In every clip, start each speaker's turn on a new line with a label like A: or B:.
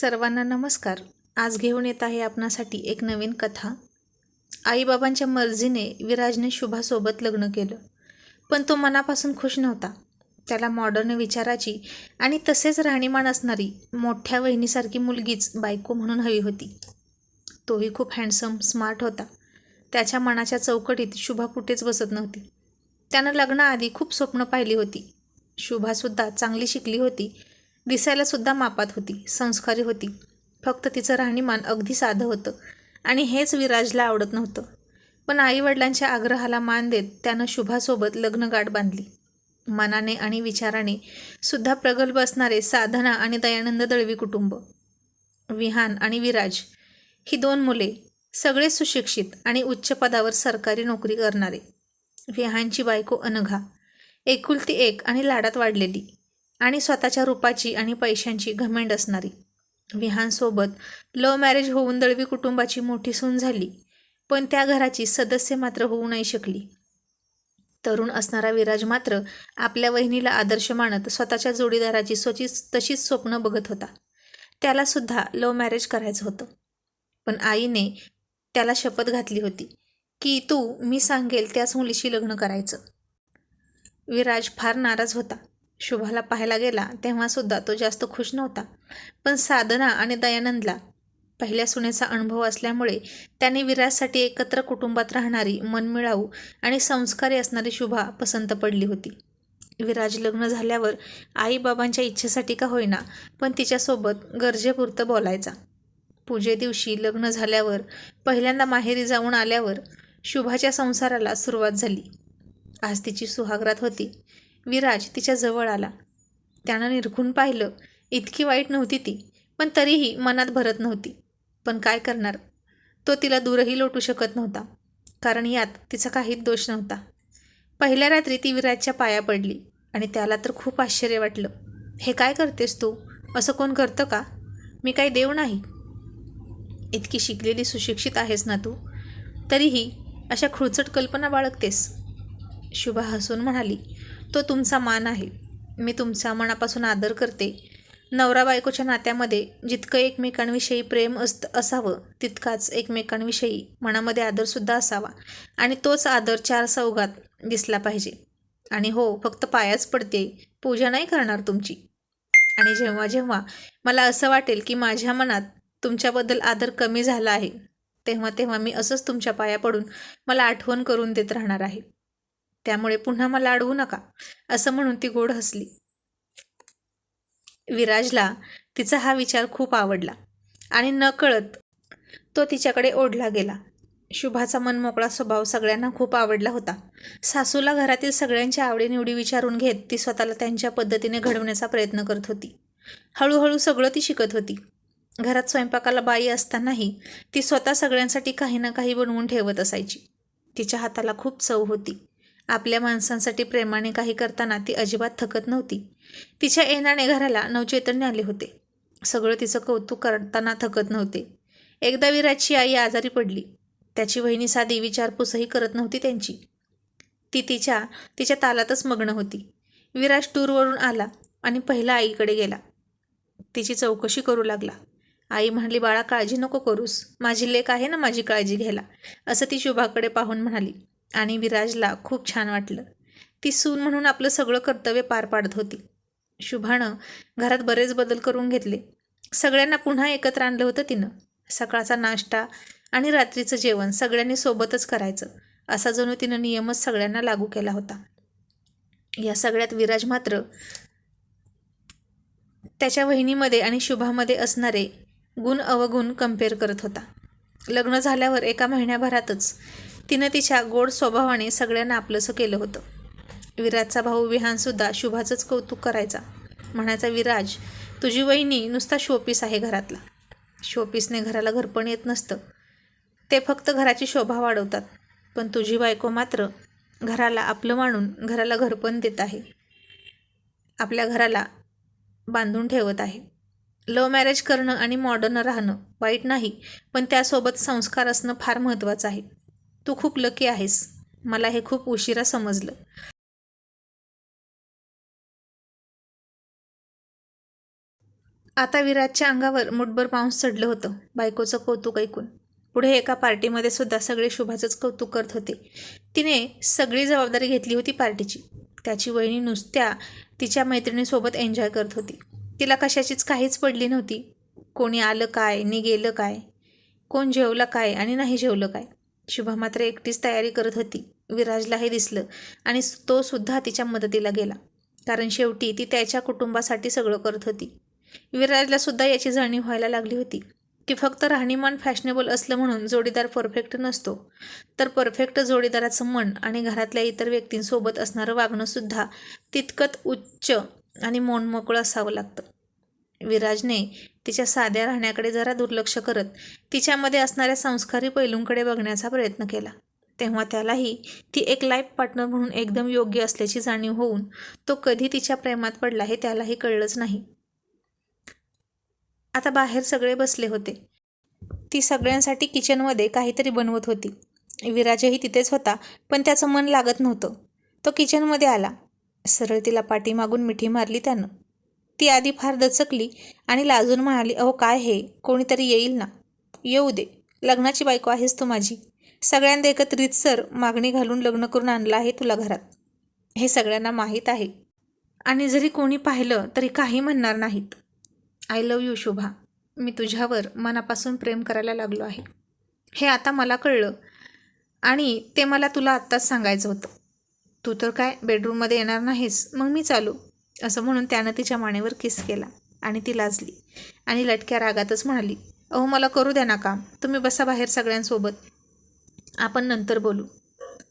A: सर्वांना नमस्कार. आज घेऊन येत आहे आपणासाठी एक नवीन कथा. आईबाबांच्या मर्जीने विराजने शुभासोबत लग्न केलं. पण तो मनापासून खुश नव्हता. त्याला मॉडर्न विचाराची आणि तसेच राहणीमान असणारी मोठ्या वहिनीसारखी मुलगीच बायको म्हणून हवी होती. तोही खूप हँडसम स्मार्ट होता. त्याच्या मनाच्या चौकटीत शुभा कुठेच बसत नव्हती. त्यानं लग्नाआधी खूप स्वप्न पाहिली होती. शुभासुद्धा चांगली शिकली होती. दिसायला सुद्धा मापात होती संस्कारी होती. फक्त तिचं राहणीमान अगदी साधं होतं आणि हेच विराजला आवडत नव्हतं. पण आईवडिलांच्या आग्रहाला मान देत त्यानं शुभासोबत लग्नगाठ बांधली. मनाने आणि विचाराने सुद्धा प्रगल्भ असणारे साधना आणि दयानंद दळवी कुटुंब विहान आणि विराज ही दोन मुले सगळे सुशिक्षित आणि उच्च पदावर सरकारी नोकरी करणारे. विहानची बायको अनघा एकुलती एक आणि लाडात वाढलेली. आणि स्वतःच्या रूपाची आणि पैशांची घमेंड असणारी. विहानसोबत लव्ह मॅरेज होऊन दळवी कुटुंबाची मोठी सून झाली पण त्या घराची सदस्य मात्र होऊ नाही शकली. तरुण असणारा विराज मात्र आपल्या वहिनीला आदर्श मानत स्वतःच्या जोडीदाराची स्वची तशीच स्वप्न बघत होता. त्यालासुद्धा लव लव्ह मॅरेज करायचं होतं. पण आईने त्याला शपथ घातली होती की तू मी सांगेल त्याच मुलीशी लग्न करायचं. विराज फार नाराज होता. शुभाला पाहायला गेला तेव्हासुद्धा तो जास्त खुश नव्हता. पण साधना आणि दयानंदला पहिल्या सुनेचा अनुभव असल्यामुळे त्याने विराजसाठी एकत्र कुटुंबात राहणारी मनमिळाऊ आणि संस्कारी असणारी शुभा पसंत पडली होती. विराज लग्न झाल्यावर आईबाबांच्या इच्छेसाठी का होईना पण तिच्यासोबत गरजेपुरतं बोलायचा. पूजे दिवशी लग्न झाल्यावर पहिल्यांदा माहेरी जाऊन आल्यावर शुभाच्या संसाराला सुरुवात झाली. आज तिची सुहागरात होती. विराज तिच्या जवळ आला. त्यानं निरखून पाहिलं इतकी वाईट नव्हती ती पण तरीही मनात भरत नव्हती. पण काय करणार? तो तिला दूरही लोटू शकत नव्हता कारण यात तिचा काहीच दोष नव्हता. पहिल्या रात्री ती विराजच्या पाया पडली आणि त्याला तर खूप आश्चर्य वाटलं. हे काय करतेस तू? असं कोण करतं का? मी काही देव नाही. इतकी शिकलेली सुशिक्षित आहेस ना तू? तरीही अशा खुळचट कल्पना बाळगतेस. शुभा हसून म्हणाली तो तुमचा मान आहे. मी तुमचा मनापासून आदर करते. नवरा बायकोच्या नात्यामध्ये जितकं एकमेकांविषयी प्रेम असत असावं तितकाच एकमेकांविषयी मनामध्ये आदरसुद्धा असावा. आणि तोच आदर चार सौगात दिसला पाहिजे. आणि हो फक्त पायाच पडते. पूजा नाही करणार तुमची. आणि जेव्हा जेव्हा मला असं वाटेल की माझ्या मनात तुमच्याबद्दल आदर कमी झाला आहे तेव्हा तेव्हा मी असंच तुमच्या पाया पडून मला आठवण करून देत राहणार आहे. त्यामुळे पुन्हा मला अडवू नका असं म्हणून ती गोड हसली. विराजला तिचा हा विचार खूप आवडला आणि नकळत तो तिच्याकडे ओढला गेला. शुभाचा मनमोकळा स्वभाव सगळ्यांना खूप आवडला होता. सासूला घरातील सगळ्यांच्या आवडीनिवडी विचारून घेत ती स्वतःला त्यांच्या पद्धतीने घडवण्याचा प्रयत्न करत होती. हळूहळू सगळं ती शिकत होती. घरात स्वयंपाकाला बाई असतानाही ती स्वतः सगळ्यांसाठी काही ना काही बनवून ठेवत असायची. तिच्या हाताला खूप चव होती. आपल्या माणसांसाठी प्रेमाने काही करताना ती अजिबात थकत नव्हती. तिच्या येण्याने घराला नवचैतन्य आले होते. सगळं तिचं कौतुक करताना थकत नव्हते. एकदा विराजची आई आजारी पडली. त्याची वहिनी साधी विचारपूसही करत नव्हती त्यांची. ती तिच्या तिच्या तालातच मग्न होती. विराज टूरवरून आला आणि पहिला आईकडे गेला. तिची चौकशी करू लागला. आई म्हणाली बाळा काळजी नको करूस. माझी लेक आहे ना माझी काळजी घ्यायला असं ती शुभाकडे पाहून म्हणाली. आणि विराजला खूप छान वाटलं. ती सून म्हणून आपलं सगळं कर्तव्य पार पाडत होती. शुभानं घरात बरेच बदल करून घेतले. सगळ्यांना पुन्हा एकत्र आणलं होतं तिनं. सकाळचा नाश्ता आणि रात्रीचं जेवण सगळ्यांनी सोबतच करायचं असा जणू तिनं नियमच सगळ्यांना लागू केला होता. या सगळ्यात विराज मात्र त्याच्या वहिनीमध्ये आणि शुभामध्ये असणारे गुण अवगुण कंपेअर करत होता. लग्न झाल्यावर एका महिन्याभरातच तिनं तिच्या गोड स्वभावाने सगळ्यांना आपलंसं केलं होतं. विराजचा भाऊ विहानसुद्धा शुभाचंच कौतुक करायचा. म्हणायचा विराज तुझी वहिनी नुसता शोपीस आहे घरातला. शोपीसने घराला घरपण येत नसतं. ते फक्त घराची शोभा वाढवतात. पण तुझी बायको मात्र घराला आपलं मानून घराला घरपण देत आहे. आपल्या घराला बांधून ठेवत आहे. लव्ह मॅरेज करणं आणि मॉडर्न राहणं वाईट नाही पण त्यासोबत संस्कार असणं फार महत्त्वाचं आहे. तू खूप लकी आहेस. मला हे खूप उशिरा समजलं. आता विराजच्या अंगावर मुठभर पाऊस चढलं होतं. बायकोचं कौतुक ऐकून. पुढे एका पार्टीमध्ये सुद्धा सगळे शुभाचंच कौतुक करत होते. तिने सगळी जबाबदारी घेतली होती पार्टीची. त्याची वहिनी नुसत्या तिच्या मैत्रिणीसोबत एन्जॉय करत होती. तिला कशाचीच काहीच पडली नव्हती. कोणी आलं काय नि गेलं काय कोण जेवलं काय आणि नाही जेवलं काय. शुभा मात्र एकटीच तयारी करत होती. विराजला हे दिसलं आणि तो सुद्धा तिच्या मदतीला गेला. कारण शेवटी ती त्याच्या कुटुंबासाठी सगळं करत होती. विराजला सुद्धा याची जाणीव व्हायला लागली होती. की फक्त राहणीमान फॅशनेबल असलं म्हणून जोडीदार परफेक्ट नसतो. तर परफेक्ट जोडीदाराचं मन आणि घरातल्या इतर व्यक्तींसोबत असणारं वागणंसुद्धा तितकंच उच्च आणि मोनमोकळं असावं लागतं. विराजने तिच्या साध्या राहण्याकडे जरा दुर्लक्ष करत तिच्यामध्ये असणाऱ्या संस्कारी पैलूंकडे बघण्याचा प्रयत्न केला. तेव्हा त्यालाही ती एक लाईफ पार्टनर म्हणून एकदम योग्य असल्याची जाणीव होऊन तो कधी तिच्या प्रेमात पडला हे त्यालाही कळलंच नाही. आता बाहेर सगळे बसले होते. ती सगळ्यांसाठी किचनमध्ये काहीतरी बनवत होती. विराजही तिथेच होता पण त्याचं मन लागत नव्हतं. तो किचनमध्ये आला. सरळ तिला पाठीमागून मिठी मारली त्यानं. ती आधी फार दचकली आणि लाजून म्हणाली अहो काय हे? कोणीतरी येईल ना? येऊ दे. लग्नाची बायको आहेस तू माझी. सगळ्यांना एकत्रित सर मागणी घालून लग्न करून आणलं आहे तुला घरात. हे सगळ्यांना माहीत आहे. आणि जरी कोणी पाहिलं तरी काही म्हणणार नाहीत. I love you Shobha. मी तुझ्यावर मनापासून प्रेम करायला लागलो आहे. हे आता मला कळलं. आणि ते मला तुला आत्ताच सांगायचं होतं. तू तर काय बेडरूममध्ये येणार नाहीस. मग मी चालू. असं म्हणून त्यानं तिच्या मानेवर किस केला आणि ती लाजली आणि लटक्या रागातच म्हणाली अहो मला करू द्या ना काम. तुम्ही बसा बाहेर सगळ्यांसोबत. आपण नंतर बोलू.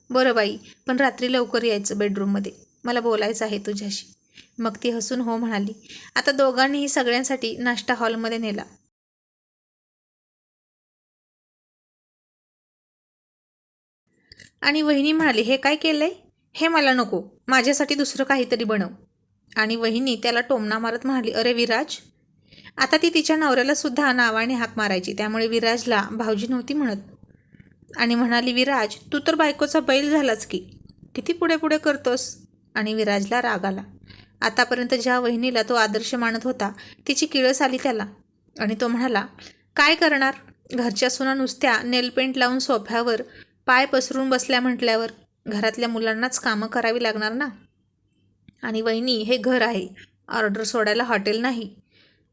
A: बरं बाई पण रात्री लवकर यायचं बेडरूममध्ये. मला बोलायचं आहे तुझ्याशी. मग ती हसून हो म्हणाली आता दोघांनीही सगळ्यांसाठी नाश्ता हॉलमध्ये नेला. आणि वहिनी म्हणाली हे काय केलंय? हे मला नको. माझ्यासाठी दुसरं काहीतरी बनव. आणि वहिनी त्याला टोमणा मारत म्हणाली अरे विराज आता ती तिच्या नवऱ्याला सुद्धा नावाने हाक मारायची त्यामुळे विराजला भाऊजी नव्हती म्हणत. आणि म्हणाली विराज तू तर बायकोचा बैल झालाच की किती पुढे पुढे करतोस? आणि विराजला राग आला. आतापर्यंत ज्या वहिनीला तो आदर्श मानत होता तिची किळस आली त्याला. आणि तो म्हणाला काय करणार? घरच्या सुना नुसत्या नेलपेंट लावून सोफ्यावर पाय पसरून बसल्या म्हटल्यावर घरातल्या मुलांनाच कामं करावी लागणार ना? आणि वहिनी हे घर आहे. ऑर्डर सोडायला हॉटेल नाही.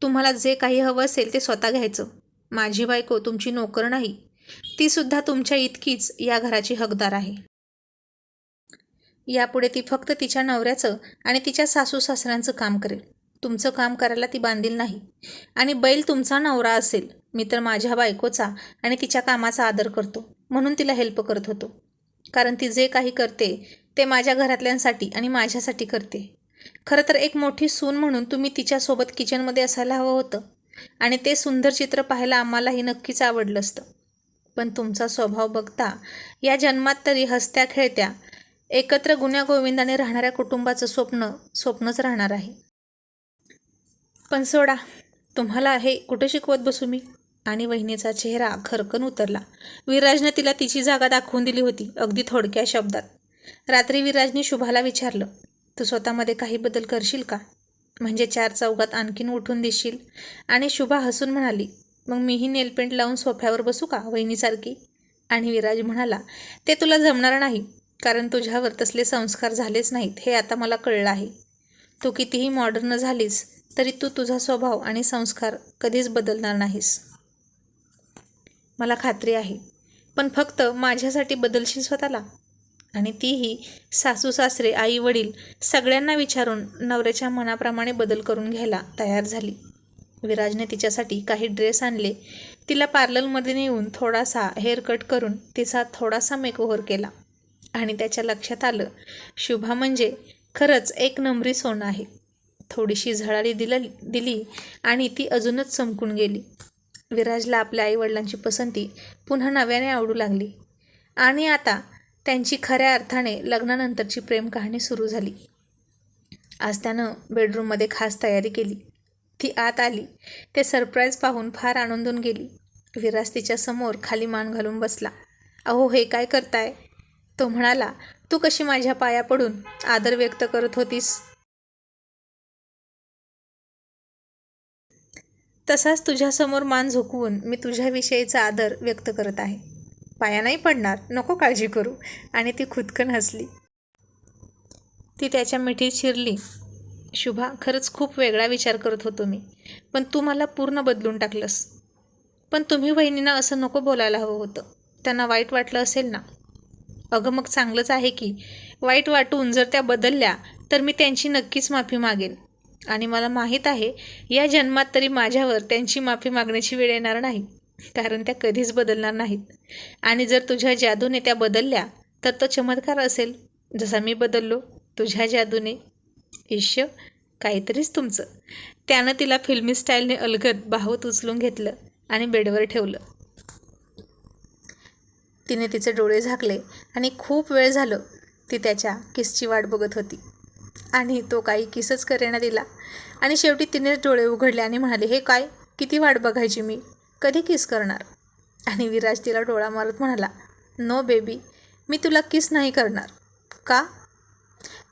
A: तुम्हाला जे काही हवं असेल ते स्वतः घ्यायचं. माझी बायको तुमची नोकर नाही. तीसुद्धा तुमच्या इतकीच या घराची हकदार आहे. यापुढे ती फक्त तिच्या नवऱ्याचं आणि तिच्या सासू सासऱ्यांचं काम करेल. तुमचं काम करायला ती बांधील नाही. आणि बैल तुमचा नवरा असेल. मी तर माझ्या बायकोचा आणि तिच्या कामाचा आदर करतो. म्हणून तिला हेल्प करत होतो. कारण ती जे काही करते ते माझ्या घरातल्यांसाठी आणि माझ्यासाठी करते. खरं तर एक मोठी सून म्हणून तुम्ही तिच्यासोबत किचनमध्ये असायला हवं होतं आणि ते सुंदर चित्र पाहायला आम्हालाही नक्कीच आवडलं असतं. पण तुमचा स्वभाव बघता या जन्मात तरी हसत्या खेळत्या एकत्र गुन्ह्या गोविंदाने राहणाऱ्या कुटुंबाचं स्वप्न स्वप्नच राहणार आहे. पण सोडा तुम्हाला हे कुठं शिकवत बसू मी? आणि वहिनीचा चेहरा खरकन उतरला. विराजने तिला तिची जागा दाखवून दिली होती अगदी थोडक्या शब्दात. रात्री विराजने शुभाला विचारलं तू स्वतःमध्ये काही बदल करशील का? म्हणजे चार चौघात आणखीन उठून दिसशील. आणि शुभा हसून म्हणाली मग मीही नेलपेंट लावून सोफ्यावर बसू का वहिनीसारखी? आणि विराज म्हणाला ते तुला जमणार नाही कारण तुझ्यावर तसले संस्कार झालेच नाहीत हे आता मला कळलं आहे. तू कितीही मॉडर्न झालीस तरी तू तुझा स्वभाव आणि संस्कार कधीच बदलणार नाहीस. मला खात्री आहे पण फक्त माझ्यासाठी बदलशील स्वतःला? आणि तीही सासू सासरे आई वडील सगळ्यांना विचारून नवऱ्याच्या मनाप्रमाणे बदल करून घ्यायला तयार झाली. विराजने तिच्यासाठी काही ड्रेस आणले. तिला पार्लरमध्ये नेऊन थोडासा हेअर कट करून तिचा थोडासा मेकओव्हर केला. आणि त्याच्या लक्षात आलं शुभा म्हणजे खरंच एक नंबरी सोनं आहे. थोडीशी झळाळी दिल दिली आणि ती अजूनच चमकून गेली. विराजला आपल्या आईवडिलांची पसंती पुन्हा नव्याने आवडू लागली. आणि आता त्यांची खऱ्या अर्थाने लग्नानंतरची प्रेम कहाणी सुरू झाली. आज त्यानं बेडरूममध्ये खास तयारी केली. ती आत आली. ते सरप्राईज पाहून फार आनंदून गेली. विराज तिच्या समोर खाली मान घालून बसला. अहो हे काय करताय? तो म्हणाला तू कशी माझ्या पाया पडून आदर व्यक्त करत होतीस? तसाच तुझ्यासमोर मान झोकवून मी तुझ्याविषयीचा आदर व्यक्त करत आहे. पाया नाही पडणार नको काळजी करू. आणि ती खुदकन हसली. ती त्याच्या मिठीत शिरली. शुभा खरंच खूप वेगळा विचार करत होतो मी. पण तू मला पूर्ण बदलून टाकलंस. पण तुम्ही वहिनींना असं नको बोलायला हवं होतं. त्यांना वाईट वाटलं असेल ना? अगं मग चांगलंच आहे की. वाईट वाटून जर त्या बदलल्या तर मी त्यांची नक्कीच माफी मागेन. आणि मला माहीत आहे या जन्मात तरी माझ्यावर त्यांची माफी मागण्याची वेळ येणार नाही. कारण त्या कधीच बदलणार नाहीत. आणि जर तुझ्या जादूने त्या बदलल्या तर तो चमत्कार असेल. जसा मी बदललो तुझ्या जादूने. ईश्य काहीतरीच तुमचं. त्यानं तिला फिल्मी स्टाईलने अलगद बाहूत उचलून घेतलं आणि बेडवर ठेवलं. तिने तिचे डोळे झाकले आणि खूप वेळ झालं ती त्याच्या किसची वाट बघत होती. आणि तो काही किसच करेना दिला. आणि शेवटी तिने डोळे उघडले आणि म्हणाले हे काय? किती वाट बघायची मी? कधी किस करणार? आणि विराज तिला डोळा मारत म्हणाला नो बेबी मी तुला किस नाही करणार. का?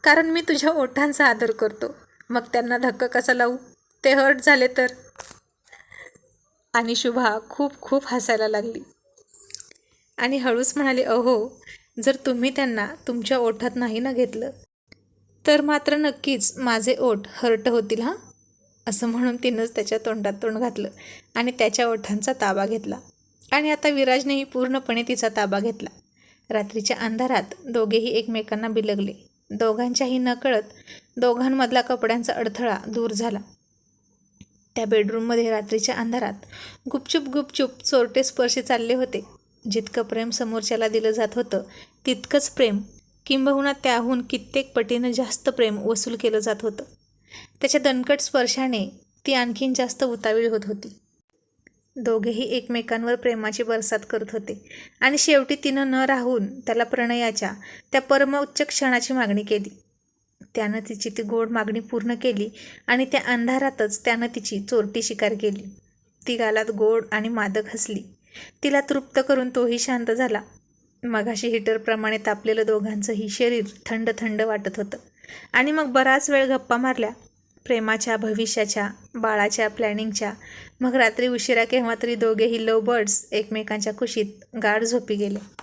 A: कारण मी तुझ्या ओठांचा आदर करतो. मग त्यांना धक्का कसा लावू? ते हर्ट झाले तर? आणि शुभा खूप खूप हसायला लागली. आणि हळूच म्हणाले अहो जर तुम्ही त्यांना तुमच्या ओठात नाही ना घेतलं तर मात्र नक्कीच माझे ओठ हर्ट होतील हां? असं म्हणून तिनंच त्याच्या तोंडात तोंड घातलं. आणि त्याच्या ओठांचा ताबा घेतला. आणि आता विराजनेही पूर्णपणे तिचा ताबा घेतला. रात्रीच्या अंधारात दोघेही एकमेकांना बिलगले. दोघांच्याही नकळत दोघांमधला कपड्यांचा अडथळा दूर झाला. त्या बेडरूममध्ये रात्रीच्या अंधारात गुपचूप गुपचूप चोरटे स्पर्श चालले होते. जितकं प्रेम समोरच्याला दिलं जात होतं तितकंच प्रेम किंबहुना त्याहून कित्येक पटीनं जास्त प्रेम वसूल केलं जात होतं. त्याच्या दणकट स्पर्शाने ती आणखीन जास्त उतावीळ होत होती. दोघेही एकमेकांवर प्रेमाची बरसात करत होते. आणि शेवटी तिनं न राहून त्याला प्रणयाच्या त्या परमोच्च क्षणाची मागणी केली. त्यानं तिची ती गोड मागणी पूर्ण केली आणि त्या अंधारातच त्यानं तिची चोरटी शिकार केली. ती गालात गोड आणि मादक हसली. तिला तृप्त करून तोही शांत झाला. मगाशी हिटरप्रमाणे तापलेलं दोघांचंही शरीर थंड थंड वाटत होतं. आणि मग बराच वेळ गप्पा मारल्या. प्रेमाच्या भविष्याच्या बाळाच्या प्लॅनिंगच्या. मग रात्री उशिरा केव्हा तरी दोघेही लव बर्ड्स एकमेकांच्या कुशीत गाढ झोपी गेले.